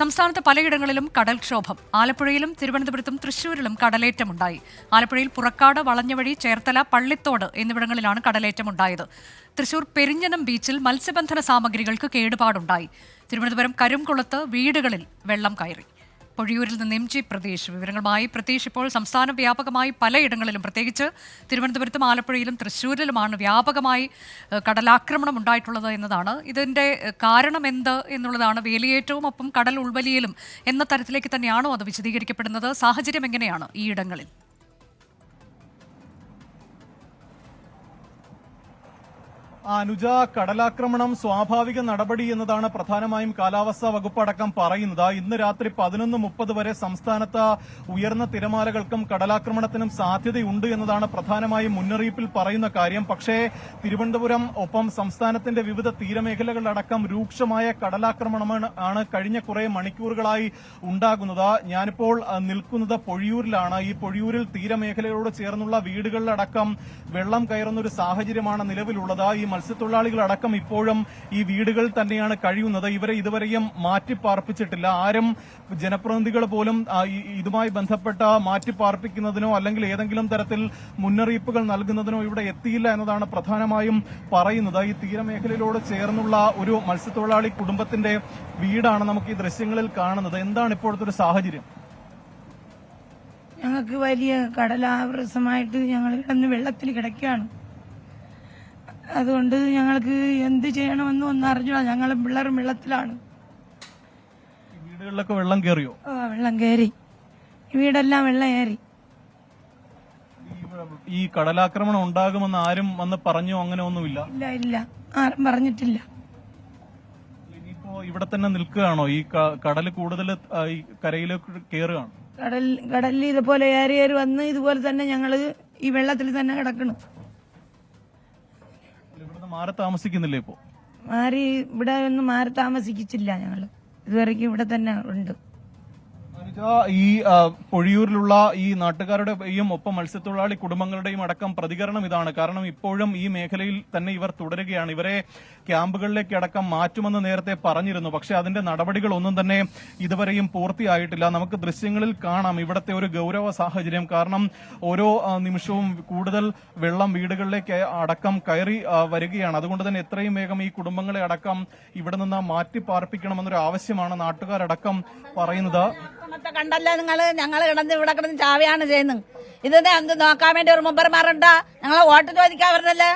സംസ്ഥാനത്ത് പലയിടങ്ങളിലും കടൽക്ഷോഭം. ആലപ്പുഴയിലും തിരുവനന്തപുരത്തും തൃശൂരിലും കടലേറ്റമുണ്ടായി. ആലപ്പുഴയിൽ പുറക്കാട് വളഞ്ഞവഴി ചേർത്തല പള്ളിത്തോട് എന്നിവിടങ്ങളിലാണ് കടലേറ്റമുണ്ടായത്. തൃശൂർ പെരിഞ്ഞനം ബീച്ചിൽ മത്സ്യബന്ധന സാമഗ്രികൾക്ക് കേടുപാടുണ്ടായി. തിരുവനന്തപുരം കരുംകുളത്ത് വീടുകളിൽ വെള്ളം കയറി. പൊഴിയൂരിൽ നിന്ന് എം ജി പ്രതീഷ്. വിവരങ്ങളുമായി പ്രതീഷ് ഇപ്പോൾ സംസ്ഥാന വ്യാപകമായി പലയിടങ്ങളിലും പ്രത്യേകിച്ച് തിരുവനന്തപുരത്തും ആലപ്പുഴയിലും തൃശ്ശൂരിലുമാണ് വ്യാപകമായി കടലാക്രമണം ഉണ്ടായിട്ടുള്ളത് എന്നതാണ്. ഇതിന്റെ കാരണം എന്ത് എന്നുള്ളതാണ് വേലിയേറ്റവും ഒപ്പം കടൽ ഉൾവലിയലും എന്ന തരത്തിലേക്ക് തന്നെയാണോ അത് വിശദീകരിക്കപ്പെടുന്നത്? സാഹചര്യം എങ്ങനെയാണ് ഈ ഇടങ്ങളിൽ? അനുജ കടലാക്രമണം സ്വാഭാവിക നടപടി എന്നതാണ് പ്രധാനമായും കാലാവസ്ഥാ വകുപ്പ് അടക്കം പറയുന്നത്. ഇന്ന് രാത്രി പതിനൊന്ന് മുപ്പത് വരെ സംസ്ഥാനത്ത് ഉയർന്ന തിരമാലകൾക്കും കടലാക്രമണത്തിനും സാധ്യതയുണ്ട് എന്നതാണ് പ്രധാനമായും മുന്നറിയിപ്പിൽ പറയുന്ന കാര്യം. പക്ഷേ തിരുവനന്തപുരം ഒപ്പം സംസ്ഥാനത്തിന്റെ വിവിധ തീരമേഖലകളിലടക്കം രൂക്ഷമായ കടലാക്രമണമാണ് ആണ് കഴിഞ്ഞ കുറെ മണിക്കൂറുകളായി ഉണ്ടാകുന്നത്. ഞാനിപ്പോൾ നിൽക്കുന്നത് പൊഴിയൂരിലാണ്. ഈ പൊഴിയൂരിൽ തീരമേഖലകളോട് ചേർന്നുള്ള വീടുകളിലടക്കം വെള്ളം കയറുന്ന ഒരു സാഹചര്യമാണ് നിലവിലുള്ളത്. ഈ മത്സ്യത്തൊഴിലാളികളടക്കം ഇപ്പോഴും ഈ വീടുകളിൽ തന്നെയാണ് കഴിയുന്നത്. ഇവരെ ഇതുവരെയും മാറ്റിപ്പാർപ്പിച്ചിട്ടില്ല. ആരും ജനപ്രതിനിധികൾ പോലും ഇതുമായി ബന്ധപ്പെട്ട മാറ്റിപ്പാർപ്പിക്കുന്നതിനോ അല്ലെങ്കിൽ ഏതെങ്കിലും തരത്തിൽ മുന്നറിയിപ്പുകൾ നൽകുന്നതിനോ ഇവിടെ എത്തിയില്ല എന്നതാണ് പ്രധാനമായും പറയുന്നത്. ഈ തീരമേഖലയിലോട് ചേർന്നുള്ള ഒരു മത്സ്യത്തൊഴിലാളി കുടുംബത്തിന്റെ വീടാണ് നമുക്ക് ഈ ദൃശ്യങ്ങളിൽ കാണുന്നത്. എന്താണ് ഇപ്പോഴത്തെ ഒരു സാഹചര്യം? ഞങ്ങൾക്ക് വലിയ കടലാവൃസമായിട്ട് ഞങ്ങൾ കിടന്ന് വെള്ളത്തിൽ കിടക്കുകയാണ്. അതുകൊണ്ട് ഞങ്ങൾക്ക് എന്ത് ചെയ്യണമെന്ന് ഒന്ന് അറിഞ്ഞൂടാ. ഞങ്ങൾ പിള്ളേർ വെള്ളത്തിലാണ്. വീടുകളിലൊക്കെ വെള്ളം കയറിയോ ആ, വെള്ളം കയറി വീടെല്ലാം വെള്ളം കയറി. ഈ- കടലാക്രമണം ഉണ്ടാകുമെന്ന് ആരും വന്ന് പറഞ്ഞു? അങ്ങനെ ഒന്നുമില്ല. ഇല്ല ഇല്ല. ആരും പറഞ്ഞിട്ടില്ല. ഇനിയിപ്പോ ഇവിടെ തന്നെ നിൽക്കുകയാണോ? ഈ കടൽ കൂടുതൽ ഈ കരയിലേക്ക് കയറുകയാണ് കടൽ കടലിൽ ഇതുപോലെ ഏറി ഏറി വന്ന് ഇതുപോലെ തന്നെ ഞങ്ങൾ ഈ വെള്ളത്തിൽ തന്നെ കിടക്കണം. മാറി താമസിക്കുന്നില്ലേ ഇപ്പോ? മാറി ഇവിടെ ഒന്നും മാറി താമസിച്ചില്ല ഞങ്ങൾ ഇതുവരെയ്ക്കും ഇവിടെ തന്നെ ഉണ്ട്. ഈ പൊഴിയൂരിലുള്ള ഈ നാട്ടുകാരുടെയും ഒപ്പം മത്സ്യത്തൊഴിലാളി കുടുംബങ്ങളുടെയും അടക്കം പ്രതികരണം ഇതാണ്. കാരണം ഇപ്പോഴും ഈ മേഖലയിൽ തന്നെ ഇവർ തുടരുകയാണ്. ഇവരെ ക്യാമ്പുകളിലേക്ക് അടക്കം മാറ്റുമെന്ന് നേരത്തെ പറഞ്ഞിരുന്നു. പക്ഷേ അതിന്റെ നടപടികൾ ഒന്നും തന്നെ ഇതുവരെയും പൂർത്തിയായിട്ടില്ല. നമുക്ക് ദൃശ്യങ്ങളിൽ കാണാം ഇവിടത്തെ ഒരു ഗൗരവ സാഹചര്യം. കാരണം ഓരോ നിമിഷവും കൂടുതൽ വെള്ളം വീടുകളിലേക്ക് അടക്കം കയറി വരികയാണ്. അതുകൊണ്ട് തന്നെ എത്രയും വേഗം ഈ കുടുംബങ്ങളെ അടക്കം ഇവിടെ നിന്ന് മാറ്റി പാർപ്പിക്കണമെന്നൊരു ആവശ്യമാണ് നാട്ടുകാരടക്കം പറയുന്നത്. അന്നത്തെ കണ്ടല്ലോ നിങ്ങൾ ഞങ്ങൾ കിടന്ന് ഇവിടെ കിടന്ന് ചാവയാണ് ചെയ്യുന്നത്. ഇതിനെ എന്ത് നോക്കാൻ വേണ്ടി ഒരു മുമ്പർമാരുണ്ട? ഞങ്ങളെ വോട്ട് ചോദിക്കാൻ വരുന്നല്ലേ?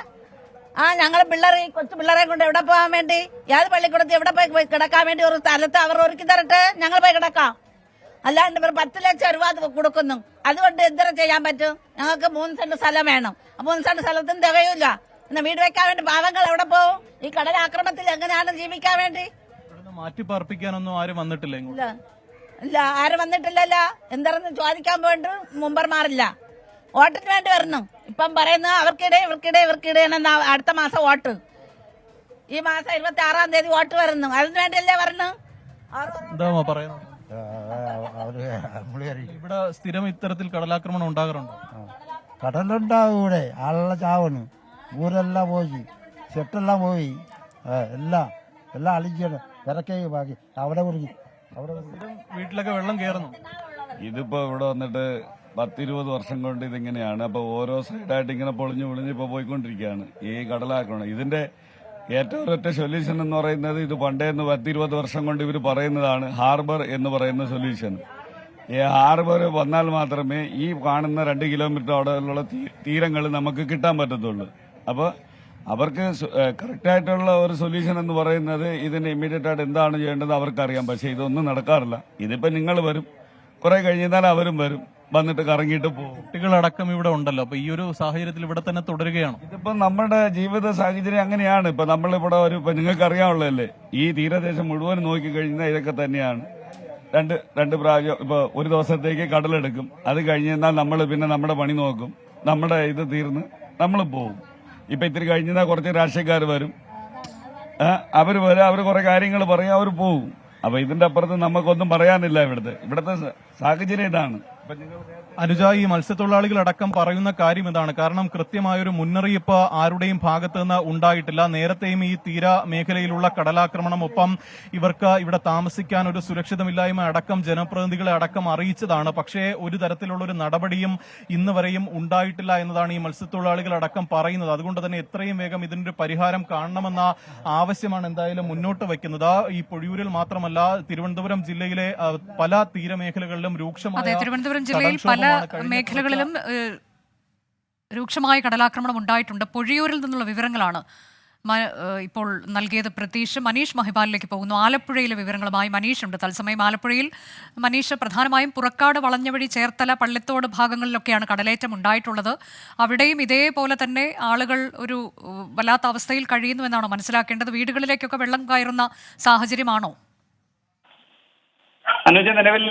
ആ ഞങ്ങൾ പിള്ളേരെ കൊച്ചു പിള്ളേരെ കൊണ്ട് എവിടെ പോകാൻ വേണ്ടി? ഏത് പള്ളിക്കൂടത്ത് എവിടെ പോയി പോയി കിടക്കാൻ വേണ്ടി ഒരു സ്ഥലത്ത് അവർ ഒരുക്കി തരട്ടെ? ഞങ്ങൾ പോയി കിടക്കാം. അല്ലാണ്ട് ഇവർ പത്ത് ലക്ഷം രൂപ കൊടുക്കുന്നു. അതുകൊണ്ട് എന്തര ചെയ്യാൻ പറ്റും? ഞങ്ങൾക്ക് മൂന്ന് സെന്റ് സ്ഥലം വേണം. മൂന്ന് സെന്റ് സ്ഥലത്തും തികയില്ല പിന്നെ വീട് വെക്കാൻ വേണ്ടി പാവങ്ങൾ എവിടെ പോകും ഈ കടലാക്രമത്തിൽ എങ്ങനെയാണ് ജീവിക്കാൻ വേണ്ടി? മാറ്റി പാർപ്പിക്കാനൊന്നും ആരും വന്നിട്ടില്ല ഇല്ല ആരും വന്നിട്ടില്ലല്ലോ. എന്താണെന്ന് ചോദിക്കാൻ വേണ്ടി മുമ്പർമാറില്ല വോട്ടിന് വേണ്ടി വരണം. ഇപ്പം പറയുന്നു അവർക്കിടെ ഇവർക്കിടെ ഇവർക്കിടെ എന്നാ അടുത്ത മാസം വോട്ട്. ഈ മാസം ഇരുപത്തി ആറാം തീയതി വോട്ട് വരുന്നു. അതിന് വേണ്ടിയല്ലേ വരണം? അവർ പറയും, എന്താ പറയുന്നത് അവർ നമ്മൾ ഇവിടെ സ്ഥിരം ഇത്തരത്തിൽ കടലാക്രമണം ഉണ്ടാകാറുണ്ടോ? കടലുണ്ടാവും ഇവിടെ ആളെല്ലാം ചാവണ്. ഊരെല്ലാം പോയി. ചെട്ടെല്ലാം പോയി. എല്ലാം എല്ലാം അളിക്കണം ഇറക്കി ബാക്കി. അവിടെ സ്ഥിരം വീട്ടിലൊക്കെ വെള്ളം കയറുന്നു ഇതിപ്പോ ഇവിടെ വന്നിട്ട് പത്തിരുപത് വർഷം കൊണ്ട് ഇതിങ്ങനെയാണ്. അപ്പൊ ഓരോ സൈഡായിട്ട് ഇങ്ങനെ പൊളിഞ്ഞു പൊളിഞ്ഞ് ഇപ്പൊ പോയിക്കൊണ്ടിരിക്കുകയാണ്. ഈ കടലാക്രമണം. ഇതിന്റെ ഏറ്റവും ഒറ്റ സൊല്യൂഷൻ എന്ന് പറയുന്നത് ഇത് പണ്ടേ നിന്ന് പത്തിരുപത് വർഷം കൊണ്ട് ഇവർ പറയുന്നതാണ് ഹാർബർ എന്ന് പറയുന്ന സൊല്യൂഷൻ ഈ ഹാർബർ വന്നാൽ മാത്രമേ ഈ കാണുന്ന രണ്ട് കിലോമീറ്റർ അവിടെയുള്ള തീരങ്ങൾ നമുക്ക് കിട്ടാൻ പറ്റത്തുള്ളൂ. അപ്പോൾ അവർക്ക് കറക്റ്റ് ആയിട്ടുള്ള ഒരു സൊല്യൂഷൻ എന്ന് പറയുന്നത് ഇതിന് ഇമ്മീഡിയറ്റ് ആയിട്ട് എന്താണ് ചെയ്യേണ്ടത് അവർക്കറിയാം. പക്ഷേ ഇതൊന്നും നടക്കാറില്ല. ഇതിപ്പോ നിങ്ങൾ വരും. കുറെ കഴിഞ്ഞാൽ അവരും വരും. വന്നിട്ട് കറങ്ങിയിട്ട് പോകും. കുട്ടികളടക്കം ഇവിടെ ഉണ്ടല്ലോ. അപ്പൊ ഈ ഒരു സാഹചര്യത്തിൽ ഇവിടെ തന്നെ തുടരുകയാണ്? ഇതിപ്പോ നമ്മുടെ ജീവിത സാഹചര്യം അങ്ങനെയാണ്. ഇപ്പൊ നമ്മളിവിടെ ഒരു ഇപ്പൊ നിങ്ങൾക്ക് അറിയാവുള്ളതല്ലേ ഈ തീരദേശം മുഴുവൻ നോക്കി കഴിഞ്ഞാൽ ഇതൊക്കെ തന്നെയാണ്. രണ്ട് രണ്ട് പ്രാവശ്യം ഇപ്പൊ ഒരു ദിവസത്തേക്ക് കടലെടുക്കും. അത് കഴിഞ്ഞാൽ നമ്മൾ പിന്നെ നമ്മുടെ പണി നോക്കും. നമ്മുടെ ഇത് തീർന്ന് നമ്മൾ പോകും. ഇപ്പൊ ഇത്തിരി കഴിഞ്ഞാൽ കുറച്ച് രാഷ്ട്രീയക്കാർ വരും. അവർ വരും അവർ കുറെ കാര്യങ്ങൾ പറയും അവർ പോവും. അപ്പൊ ഇതിന്റെ അപ്പുറത്ത് നമുക്കൊന്നും പറയാനില്ല ഇവിടുത്തെ. ഇവിടുത്തെ സാഹചര്യം ഇതാണ്. അനുജ ഈ മത്സ്യത്തൊഴിലാളികൾ അടക്കം പറയുന്ന കാര്യം ഇതാണ്. കാരണം കൃത്യമായൊരു മുന്നറിയിപ്പ് ആരുടെയും ഭാഗത്തു നിന്ന് ഉണ്ടായിട്ടില്ല. നേരത്തെയും ഈ തീര മേഖലയിലുള്ള കടലാക്രമണം ഒപ്പം ഇവർക്ക് ഇവിടെ താമസിക്കാൻ ഒരു സുരക്ഷിതമില്ലായ്മ അടക്കം ജനപ്രതിനിധികളെ അടക്കം അറിയിച്ചതാണ്. പക്ഷേ ഒരു തരത്തിലുള്ള ഒരു നടപടിയും ഇന്ന് വരെയും ഉണ്ടായിട്ടില്ല എന്നതാണ് ഈ മത്സ്യത്തൊഴിലാളികൾ അടക്കം പറയുന്നത്. അതുകൊണ്ട് തന്നെ എത്രയും വേഗം ഇതിനൊരു പരിഹാരം കാണണമെന്ന ആവശ്യമാണ് എന്തായാലും മുന്നോട്ട് വയ്ക്കുന്നത്. ഈ പൊഴിയൂരിൽ മാത്രമല്ല തിരുവനന്തപുരം ജില്ലയിലെ പല തീരമേഖലകളിലും രൂക്ഷമായ തിരുവനന്തപുരം ജില്ലയിൽ പല മേഖലകളിലും രൂക്ഷമായ കടലാക്രമണം ഉണ്ടായിട്ടുണ്ട്. പൊഴിയൂരിൽ നിന്നുള്ള വിവരങ്ങളാണ് ഇപ്പോൾ നൽകിയത്. പ്രതീഷ് മനീഷ് മഹിബാലിലേക്ക് പോകുന്നു. ആലപ്പുഴയിലെ വിവരങ്ങളുമായി മനീഷ് ഉണ്ട് തത്സമയം ആലപ്പുഴയിൽ മനീഷ് പ്രധാനമായും പുറക്കാട് വളഞ്ഞവഴി ചേർത്തല പള്ളിത്തോട് ഭാഗങ്ങളിലൊക്കെയാണ് കടലേറ്റം ഉണ്ടായിട്ടുള്ളത്. അവിടെയും ഇതേപോലെ തന്നെ ആളുകൾ ഒരു വല്ലാത്ത അവസ്ഥയിൽ കഴിയുന്നു എന്നാണോ മനസ്സിലാക്കേണ്ടത്? വീടുകളിലേക്കൊക്കെ വെള്ളം കയറുന്ന സാഹചര്യമാണോ? അനുജ നിലവിൽ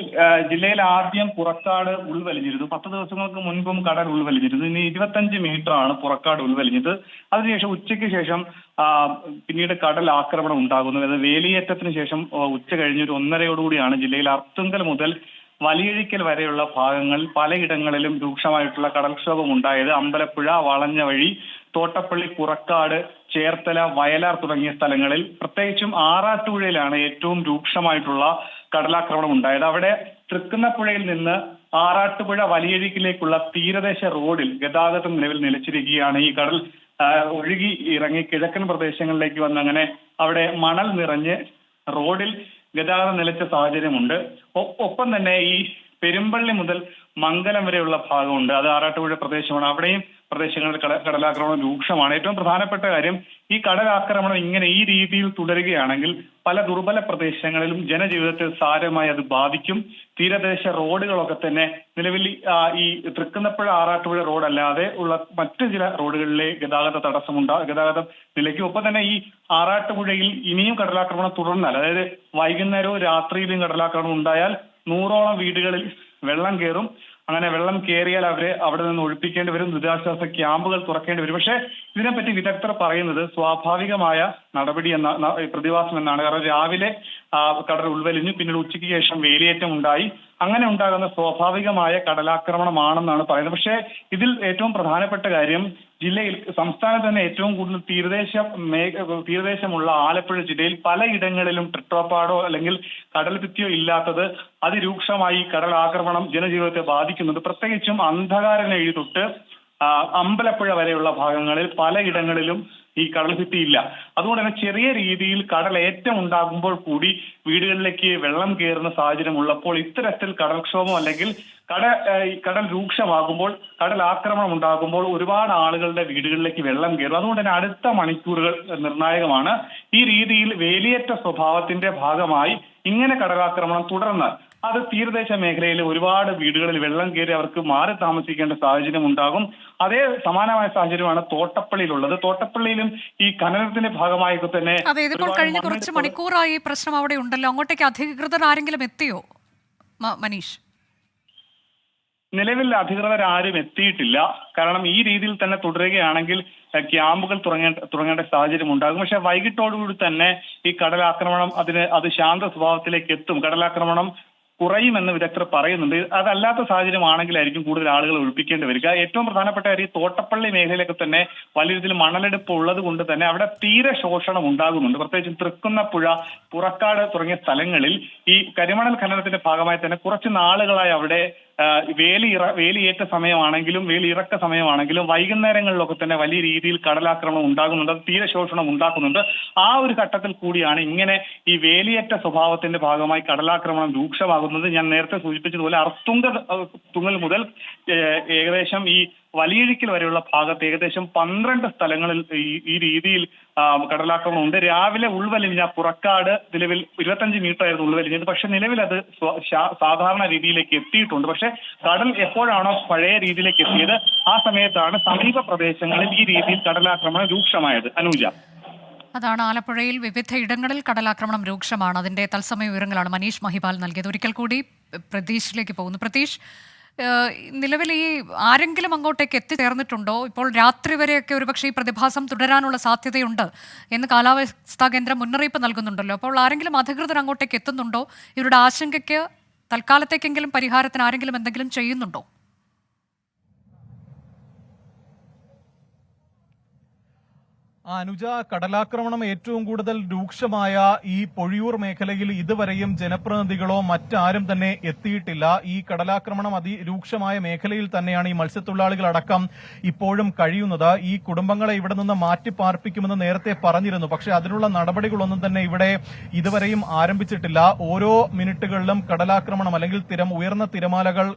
ജില്ലയിൽ ആദ്യം പുറക്കാട് ഉൾവലിഞ്ഞിരുന്നു. പത്ത് ദിവസങ്ങൾക്ക് മുൻപും കടൽ ഉൾവലിഞ്ഞിരുന്നു. ഇനി ഇരുപത്തഞ്ച് മീറ്റർ ആണ് പുറക്കാട് ഉൾവലിഞ്ഞത്. അതിനുശേഷം ഉച്ചയ്ക്ക് ശേഷം പിന്നീട് കടൽ ആക്രമണം ഉണ്ടാകുന്നു. അതായത് വേലിയേറ്റത്തിന് ശേഷം ഉച്ച കഴിഞ്ഞൊരു ഒന്നരയോടുകൂടിയാണ് ജില്ലയിൽ അർത്തുങ്കൽ മുതൽ വലിയഴിക്കൽ വരെയുള്ള ഭാഗങ്ങൾ പലയിടങ്ങളിലും രൂക്ഷമായിട്ടുള്ള കടൽക്ഷോഭം ഉണ്ടായത് അമ്പലപ്പുഴ വളഞ്ഞ വഴി തോട്ടപ്പള്ളി പുറക്കാട് ചേർത്തല വയലാർ തുടങ്ങിയ സ്ഥലങ്ങളിൽ. പ്രത്യേകിച്ചും ആറാട്ടുപുഴയിലാണ് ഏറ്റവും രൂക്ഷമായിട്ടുള്ള കടലാക്രമണം ഉണ്ടായത്. അവിടെ തൃക്കുന്നപ്പുഴയിൽ നിന്ന് ആറാട്ടുപുഴ വലിയഴിക്കിലേക്കുള്ള തീരദേശ റോഡിൽ ഗതാഗതം നിലവിൽ നിലച്ചിരിക്കുകയാണ്. ഈ കടൽ ഒഴുകി ഇറങ്ങി കിഴക്കൻ പ്രദേശങ്ങളിലേക്ക് വന്ന് അങ്ങനെ അവിടെ മണൽ നിറഞ്ഞ് റോഡിൽ ഗതാഗതം നിലച്ച സാഹചര്യമുണ്ട്. ഒപ്പം തന്നെ ഈ പെരുമ്പള്ളി മുതൽ മംഗലം വരെയുള്ള ഭാഗമുണ്ട്. അത് ആറാട്ടുപുഴ പ്രദേശമാണ്. അവിടെയും പ്രദേശങ്ങളിൽ കട കടലാക്രമണം രൂക്ഷമാണ്. ഏറ്റവും പ്രധാനപ്പെട്ട കാര്യം ഈ കടലാക്രമണം ഇങ്ങനെ ഈ രീതിയിൽ തുടരുകയാണെങ്കിൽ പല ദുർബല പ്രദേശങ്ങളിലും ജനജീവിതത്തെ സാരമായി അത് ബാധിക്കും. തീരദേശ റോഡുകളൊക്കെ തന്നെ നിലവിൽ ഈ തൃക്കുന്നപ്പുഴ ആറാട്ടുപുഴ റോഡ് അല്ലാതെ ഉള്ള മറ്റു ചില റോഡുകളിലെ ഗതാഗത തടസ്സമുണ്ടാ ഗതാഗതം നിലയ്ക്കും. ഒപ്പം തന്നെ ഈ ആറാട്ടുപുഴയിൽ ഇനിയും കടലാക്രമണം തുടർന്നാൽ അതായത് വൈകുന്നേരവും രാത്രിയിലും കടലാക്രമണം ഉണ്ടായാൽ നൂറോളം വീടുകളിൽ വെള്ളം കയറും. അങ്ങനെ വെള്ളം കയറിയാൽ അവരെ അവിടെ നിന്ന് ഒഴിപ്പിക്കേണ്ടി വരും. ദുരിതാശ്വാസ ക്യാമ്പുകൾ തുറക്കേണ്ടി വരും. പക്ഷേ ഇതിനെപ്പറ്റി വിദഗ്ധർ പറയുന്നത് സ്വാഭാവികമായ നടപടി എന്ന പ്രതിഭാസം എന്നാണ്. കാരണം രാവിലെ കടൽ ഉൾവലിഞ്ഞു പിന്നീട് ഉച്ചയ്ക്ക് ശേഷം വേലിയേറ്റം ഉണ്ടായി. അങ്ങനെ ഉണ്ടാകുന്ന സ്വാഭാവികമായ കടലാക്രമണമാണെന്നാണ് പറയുന്നത്. പക്ഷേ ഇതിൽ ഏറ്റവും പ്രധാനപ്പെട്ട കാര്യം ജില്ലയിൽ സംസ്ഥാനത്ത് തന്നെ ഏറ്റവും കൂടുതൽ തീരദേശ തീരദേശമുള്ള ആലപ്പുഴ ജില്ലയിൽ പലയിടങ്ങളിലും ട്രിട്ടോപ്പാടോ അല്ലെങ്കിൽ കടൽ ഭിത്തിയോ ഇല്ലാത്തത് അതിരൂക്ഷമായി കടൽ ആക്രമണം ജനജീവിതത്തെ ബാധിക്കുന്നുണ്ട്. പ്രത്യേകിച്ചും അന്ധകാരനെഴി തൊട്ട് ആ, അമ്പലപ്പുഴ വരെയുള്ള ഭാഗങ്ങളിൽ പലയിടങ്ങളിലും ഈ കടൽ ഭിത്തിയില്ല അതുകൊണ്ട് തന്നെ ചെറിയ രീതിയിൽ കടലേറ്റം ഉണ്ടാകുമ്പോൾ കൂടി വീടുകളിലേക്ക് വെള്ളം കയറുന്ന സാഹചര്യം ഉള്ളപ്പോൾ ഇത്തരത്തിൽ കടൽക്ഷോഭം അല്ലെങ്കിൽ കട കടൽ രൂക്ഷമാകുമ്പോൾ കടൽ ആക്രമണം ഉണ്ടാകുമ്പോൾ ഒരുപാട് ആളുകളുടെ വീടുകളിലേക്ക് വെള്ളം കയറും. അതുകൊണ്ട് തന്നെ അടുത്ത മണിക്കൂറുകൾ നിർണായകമാണ്. ഈ രീതിയിൽ വേലിയേറ്റ സ്വഭാവത്തിന്റെ ഭാഗമായി ഇങ്ങനെ കടലാക്രമണം തുടർന്നാൽ അത് തീരദേശ മേഖലയിൽ ഒരുപാട് വീടുകളിൽ വെള്ളം കയറി അവർക്ക് മാറി താമസിക്കേണ്ട സാഹചര്യം ഉണ്ടാകും. അതേ സമാനമായ സാഹചര്യമാണ് തോട്ടപ്പള്ളിയിലുള്ളത്. തോട്ടപ്പള്ളിയിലും ഈ ഖനനത്തിന്റെ ഭാഗമായി തന്നെ അതെ ഇതിപ്പോൾ കഴിഞ്ഞ കുറച്ച് മണിക്കൂറായി പ്രശ്നം അവിടെ ഉണ്ടല്ലോ. അങ്ങോട്ടേക്ക് അധികൃതർ ആരെങ്കിലും എത്തിയോ? മനീഷ്. നിലവിൽ അധികൃതർ ആരും എത്തിയിട്ടില്ല. കാരണം ഈ രീതിയിൽ തന്നെ തുടരുകയാണെങ്കിൽ ക്യാമ്പുകൾ തുടങ്ങേണ്ട തുടങ്ങേണ്ട സാഹചര്യം ഉണ്ടാകും. പക്ഷെ വൈകിട്ടോടുകൂടി തന്നെ ഈ കടലാക്രമണം അതിന് അത് ശാന്ത സ്വഭാവത്തിലേക്ക് എത്തും. കടലാക്രമണം കുറയുമെന്ന് വിദഗ്ധർ പറയുന്നുണ്ട്. അതല്ലാത്ത സാഹചര്യമാണെങ്കിലായിരിക്കും കൂടുതൽ ആളുകൾ ഒഴിപ്പിക്കേണ്ടി വരിക. ഏറ്റവും പ്രധാനപ്പെട്ട കാര്യം തോട്ടപ്പള്ളി മേഖലയിലൊക്കെ തന്നെ വലിയ രീതിയിൽ മണലെടുപ്പ് ഉള്ളത് കൊണ്ട് തന്നെ അവിടെ തീരെ ശോഷണം ഉണ്ടാകുന്നുണ്ട്. പ്രത്യേകിച്ചും തൃക്കുന്നപ്പുഴ പുറക്കാട് തുടങ്ങിയ സ്ഥലങ്ങളിൽ ഈ കരിമണൽ ഖനനത്തിന്റെ ഭാഗമായി തന്നെ കുറച്ച് നാളുകളായി അവിടെ വേലി ഇറ വേലിയേറ്റ സമയമാണെങ്കിലും വേലി ഇറക്ക സമയമാണെങ്കിലും വൈകുന്നേരങ്ങളിലൊക്കെ തന്നെ വലിയ രീതിയിൽ കടലാക്രമണം ഉണ്ടാകുന്നുണ്ട്. തീരശോഷണം തീരെ ഉണ്ടാക്കുന്നുണ്ട്. ആ ഒരു ഘട്ടത്തിൽ കൂടിയാണ് ഇങ്ങനെ ഈ വേലിയേറ്റ സ്വഭാവത്തിന്റെ ഭാഗമായി കടലാക്രമണം രൂക്ഷമാകുന്നത്. ഞാൻ നേരത്തെ സൂചിപ്പിച്ചതുപോലെ അർത്തുങ്ക തുങ്ങൽ മുതൽ ഏകദേശം ഈ വലിയഴിക്കൽ വരെയുള്ള ഭാഗത്ത് ഏകദേശം പന്ത്രണ്ട് സ്ഥലങ്ങളിൽ ഈ രീതിയിൽ കടലാക്രമണം ഉണ്ട് രാവിലെ ഉൾവലിഞ്ഞ പുറക്കാട് നിലവിൽ ഇരുപത്തഞ്ച് മീറ്റർ ആയിരുന്നു ഉൾവലിഞ്ഞത്. പക്ഷെ നിലവിൽ അത് സാധാരണ രീതിയിലേക്ക് എത്തിയിട്ടുണ്ട്. പക്ഷെ കടൽ എപ്പോഴാണോ പഴയ രീതിയിലേക്ക് എത്തിയത് ആ സമയത്താണ് സമീപ പ്രദേശങ്ങളിൽ ഈ രീതിയിൽ കടലാക്രമണം രൂക്ഷമായത്. അനൂജ. അതാണ് ആലപ്പുഴയിൽ വിവിധ ഇടങ്ങളിൽ കടലാക്രമണം രൂക്ഷമാണ്. അതിന്റെ തത്സമയ വിവരങ്ങളാണ് മനീഷ് മഹിപാൽ നൽകിയത്. ഒരിക്കൽ കൂടി പ്രതീഷിലേക്ക് പോകുന്നു. പ്രതീഷ് നിലവിൽ ഈ ആരെങ്കിലും അങ്ങോട്ടേക്ക് എത്തിച്ചേർന്നിട്ടുണ്ടോ? ഇപ്പോൾ രാത്രി വരെയൊക്കെ ഒരുപക്ഷെ ഈ പ്രതിഭാസം തുടരാനുള്ള സാധ്യതയുണ്ട് എന്ന് കാലാവസ്ഥാ കേന്ദ്രം മുന്നറിയിപ്പ് നൽകുന്നുണ്ടല്ലോ. അപ്പോൾ ആരെങ്കിലും അധികൃതർ അങ്ങോട്ടേക്ക് എത്തുന്നുണ്ടോ? ഇവരുടെ ആശങ്കയ്ക്ക് തൽക്കാലത്തേക്കെങ്കിലും പരിഹാരത്തിന് ആരെങ്കിലും എന്തെങ്കിലും ചെയ്യുന്നുണ്ടോ? അനുജ കടലാക്രമണം ഏറ്റവും കൂടുതൽ രൂക്ഷമായ ഈ പൊഴിയൂർ മേഖലയിൽ ഇതുവരെയും ജനപ്രതിനിധികളോ മറ്റാരും തന്നെ എത്തിയിട്ടില്ല. ഈ കടലാക്രമണം അതിരൂക്ഷമായ മേഖലയിൽ തന്നെയാണ് ഈ മത്സ്യത്തൊഴിലാളികൾ അടക്കം ഇപ്പോഴും കഴിയുന്നത്. ഈ കുടുംബങ്ങളെ ഇവിടെ നിന്ന് മാറ്റി പാർപ്പിക്കുമെന്ന് നേരത്തെ പറഞ്ഞിരുന്നു. പക്ഷെ അതിനുള്ള നടപടികളൊന്നും തന്നെ ഇവിടെ ഇതുവരെയും ആരംഭിച്ചിട്ടില്ല. ഓരോ മിനിറ്റുകളിലും കടലാക്രമണം അല്ലെങ്കിൽ തിരം ഉയർന്ന തിരമാലകൾ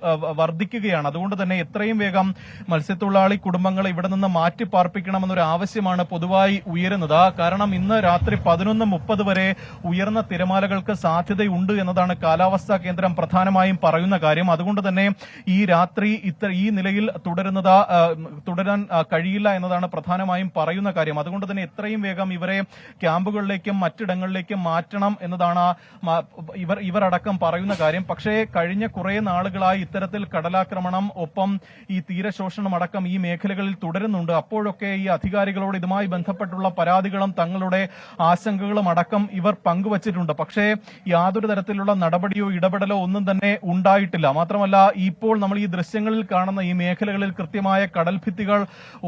വർദ്ധിക്കുകയാണ്. അതുകൊണ്ട് തന്നെ എത്രയും വേഗം മത്സ്യത്തൊഴിലാളി കുടുംബങ്ങളെ ഇവിടെ നിന്ന് മാറ്റി പാർപ്പിക്കണമെന്നൊരു ആവശ്യമാണ് പൊതുവായി ഉയരുന്നത്. കാരണം ഇന്ന് രാത്രി പതിനൊന്ന് മുപ്പത് വരെ ഉയർന്ന തിരമാലകൾക്ക് സാധ്യതയുണ്ട് എന്നതാണ് കാലാവസ്ഥാ കേന്ദ്രം പ്രധാനമായും പറയുന്ന കാര്യം. അതുകൊണ്ട് തന്നെ ഈ രാത്രി ഇത്ര ഈ നിലയിൽ തുടരുന്നത് തുടരാൻ കഴിയില്ല എന്നതാണ് പ്രധാനമായും പറയുന്ന കാര്യം. അതുകൊണ്ട് തന്നെ എത്രയും വേഗം ഇവരെ ക്യാമ്പുകളിലേക്കും മറ്റിടങ്ങളിലേക്കും മാറ്റണം എന്നതാണ് ഇവർ ഇവരടക്കം പറയുന്ന കാര്യം. പക്ഷേ കഴിഞ്ഞ കുറെ നാളുകളായി ഇത്തരത്തിൽ കടലാക്രമണം ഒപ്പം ഈ തീരശോഷണം അടക്കം ഈ മേഖലകളിൽ തുടരുന്നുണ്ട്. അപ്പോഴൊക്കെ ഈ അധികാരികളോട് ഇതുമായി ബന്ധപ്പെട്ടുള്ള പരാതികളും തങ്ങളുടെ ആശങ്കകളും അടക്കം ഇവർ പങ്കുവച്ചിട്ടുണ്ട്. പക്ഷേ യാതൊരു തരത്തിലുള്ള നടപടിയോ ഇടപെടലോ ഒന്നും തന്നെ ഉണ്ടായിട്ടില്ല. മാത്രമല്ല ഇപ്പോൾ നമ്മൾ ഈ ദൃശ്യങ്ങളിൽ കാണുന്ന ഈ മേഖലകളിൽ കൃത്യമായ കടൽഭിത്തികൾ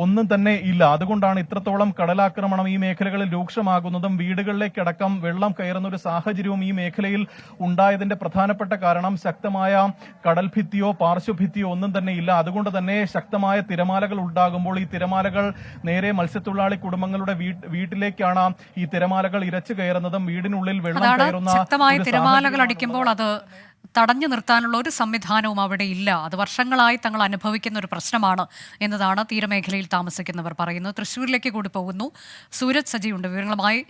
ഒന്നും തന്നെ ഇല്ല. അതുകൊണ്ടാണ് ഇത്രത്തോളം കടലാക്രമണം ഈ മേഖലകളിൽ രൂക്ഷമാകുന്നതും വീടുകളിലേക്കടക്കം വെള്ളം കയറുന്ന ഒരു സാഹചര്യവും ഈ മേഖലയിൽ ഉണ്ടായതിന്റെ പ്രധാനപ്പെട്ട കാരണം ശക്തമായ കടൽഭിത്തിയോ പാർശ്വഭിത്തിയോ ഒന്നും തന്നെ ഇല്ല. അതുകൊണ്ട് തന്നെ ശക്തമായ തിരമാലകൾ ഉണ്ടാകുമ്പോൾ ഈ തിരമാലകൾ നേരെ മത്സ്യത്തൊഴിലാളി കുടുംബങ്ങളുടെ വീട്ടിലേക്കാണ് ഈ തിരമാലകൾ ഇരച്ചു കയറുന്നതും വീടിനുള്ളിൽ വെള്ളം അതാണ് കയറുന്ന ശക്തമായ തിരമാലകൾ അടിക്കുമ്പോൾ അത് തടഞ്ഞു നിർത്താനുള്ള ഒരു സംവിധാനവും അവിടെ ഇല്ല. അത് വർഷങ്ങളായി തങ്ങൾ അനുഭവിക്കുന്ന ഒരു പ്രശ്നമാണ് എന്നതാണ് തീരമേഖലയിൽ താമസിക്കുന്നവർ പറയുന്നത്. തൃശ്ശൂരിലേക്ക് കൂടി പോകുന്നു. സൂരജ് സജിയുണ്ട് വിവരങ്ങളുമായി.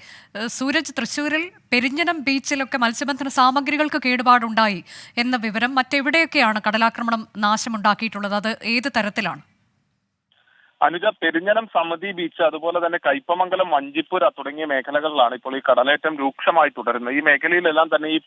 സൂരജ് തൃശ്ശൂരിൽ പെരിഞ്ഞനം ബീച്ചിലൊക്കെ മത്സ്യബന്ധന സാമഗ്രികൾക്ക് കേടുപാടുണ്ടായി എന്ന വിവരം മറ്റെവിടെയൊക്കെയാണ് കടലാക്രമണം നാശമുണ്ടാക്കിയിട്ടുള്ളത്? അത് ഏത് തരത്തിലാണ്? അനുജ പെരിഞ്ഞനം സമിതി ബീച്ച് അതുപോലെ തന്നെ കൈപ്പമംഗലം വഞ്ചിപ്പുര തുടങ്ങിയ മേഖലകളിലാണ് ഇപ്പോൾ ഈ കടലേറ്റം രൂക്ഷമായി തുടരുന്നത്. ഈ മേഖലയിലെല്ലാം തന്നെ ഈ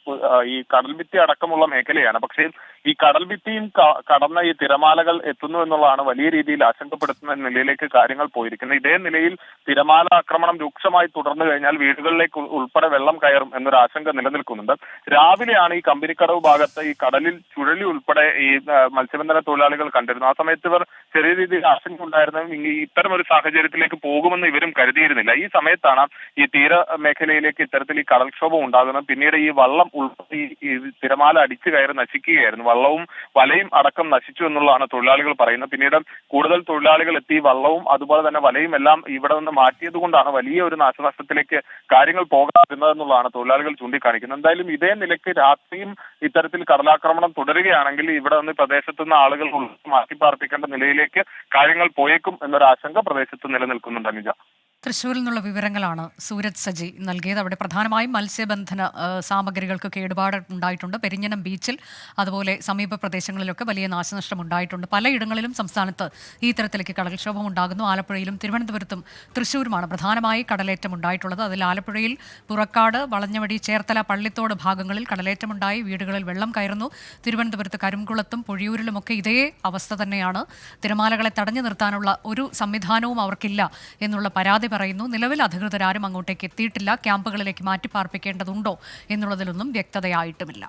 ഈ കടൽഭിത്തി അടക്കമുള്ള മേഖലയാണ്. പക്ഷേ ഈ കടൽഭിത്തിയും കടന്ന ഈ തിരമാലകൾ എത്തുന്നു എന്നുള്ളതാണ് വലിയ രീതിയിൽ ആശങ്കപ്പെടുത്തുന്ന നിലയിലേക്ക് കാര്യങ്ങൾ പോയിരിക്കുന്നത്. ഇതേ നിലയിൽ തിരമാല ആക്രമണം രൂക്ഷമായി തുടർന്നു കഴിഞ്ഞാൽ വീടുകളിലേക്ക് ഉൾപ്പെടെ വെള്ളം കയറും എന്നൊരു ആശങ്ക നിലനിൽക്കുന്നുണ്ട്. രാവിലെയാണ് ഈ കമ്പനിക്കടവ് ഭാഗത്ത് ഈ കടലിൽ ചുഴലി ഉൾപ്പെടെ ഈ മത്സ്യബന്ധന തൊഴിലാളികൾ കണ്ടിരുന്നു ആ സമയത്ത് ഇവർ ചെറിയ രീതിയിൽ ആശങ്ക ഉണ്ടായിരുന്നെങ്കിൽ ഈ ഇത്തരം ഒരു സാഹചര്യത്തിലേക്ക് പോകുമെന്ന് ഇവരും കരുതിയിരുന്നില്ല. ഈ സമയത്താണ് ഈ തീര മേഖലയിലേക്ക് ഇത്തരത്തിൽ ഈ കടൽക്ഷോഭം ഉണ്ടാകുന്നത്. പിന്നീട് ഈ വള്ളം ഈ- തിരമാല അടിച്ചു കയറി നശിക്കുകയായിരുന്നു. വള്ളവും വലയും അടക്കം നശിച്ചു എന്നുള്ളതാണ് തൊഴിലാളികൾ പറയുന്നത്. പിന്നീട് കൂടുതൽ തൊഴിലാളികൾ എത്തി വള്ളവും അതുപോലെ തന്നെ വലയും എല്ലാം ഇവിടെ നിന്ന് മാറ്റിയത് കൊണ്ടാണ് വലിയ ഒരു നാശനഷ്ടത്തിലേക്ക് കാര്യങ്ങൾ പോകാതിരുന്നതെന്നുള്ളതാണ് തൊഴിലാളികൾ ചൂണ്ടിക്കാണിക്കുന്നത്. എന്തായാലും ഇതേ നിലയ്ക്ക് രാത്രിയും ഇത്തരത്തിൽ കടലാക്രമണം തുടരുകയാണെങ്കിൽ ഇവിടെ നിന്ന് പ്രദേശത്ത് നിന്ന് ആളുകൾ മാറ്റിപ്പാർപ്പിക്കേണ്ട മാറ്റി പാർപ്പിക്കേണ്ട നിലയിലേക്ക് കാര്യങ്ങൾ പോയേക്കും. എന്നൊരു ആശങ്ക പ്രദേശത്ത് നിലനിൽക്കുന്നുണ്ട് അനുജ. തൃശ്ശൂരിൽ നിന്നുള്ള വിവരങ്ങളാണ് സൂരജ് സജി നൽകിയത്. അവിടെ പ്രധാനമായും മത്സ്യബന്ധന സാമഗ്രികൾക്ക് കേടുപാട് ഉണ്ടായിട്ടുണ്ട്. പെരിഞ്ഞനം ബീച്ചിൽ അതുപോലെ സമീപ പ്രദേശങ്ങളിലൊക്കെ വലിയ നാശനഷ്ടം ഉണ്ടായിട്ടുണ്ട്. പലയിടങ്ങളിലും സംസ്ഥാനത്ത് ഈ തരത്തിലേക്ക് കടൽക്ഷോഭം ഉണ്ടാകുന്നു. ആലപ്പുഴയിലും തിരുവനന്തപുരത്തും തൃശ്ശൂരുമാണ് പ്രധാനമായി കടലേറ്റം ഉണ്ടായിട്ടുള്ളത്. അതിൽ ആലപ്പുഴയിൽ പുറക്കാട് വളഞ്ഞവടി ചേർത്തല പള്ളിത്തോട് ഭാഗങ്ങളിൽ കടലേറ്റമുണ്ടായി. വീടുകളിൽ വെള്ളം കയറുന്നു. തിരുവനന്തപുരത്ത് കരിംകുളത്തും പൊഴിയൂരിലുമൊക്കെ ഇതേ അവസ്ഥ തന്നെയാണ്. തിരമാലകളെ തടഞ്ഞു നിർത്താനുള്ള ഒരു സംവിധാനവും അവർക്കില്ല എന്നുള്ള പരാതി പറയുന്നു നിലവിൽ അധികൃതരാരും അങ്ങോട്ടേക്ക് എത്തിയിട്ടില്ല ക്യാമ്പുകളിലേക്ക് മാറ്റി പാർപ്പിക്കേണ്ടതുണ്ടോ എന്നുള്ളതിലൊന്നും വ്യക്തതയായിട്ടുമില്ല.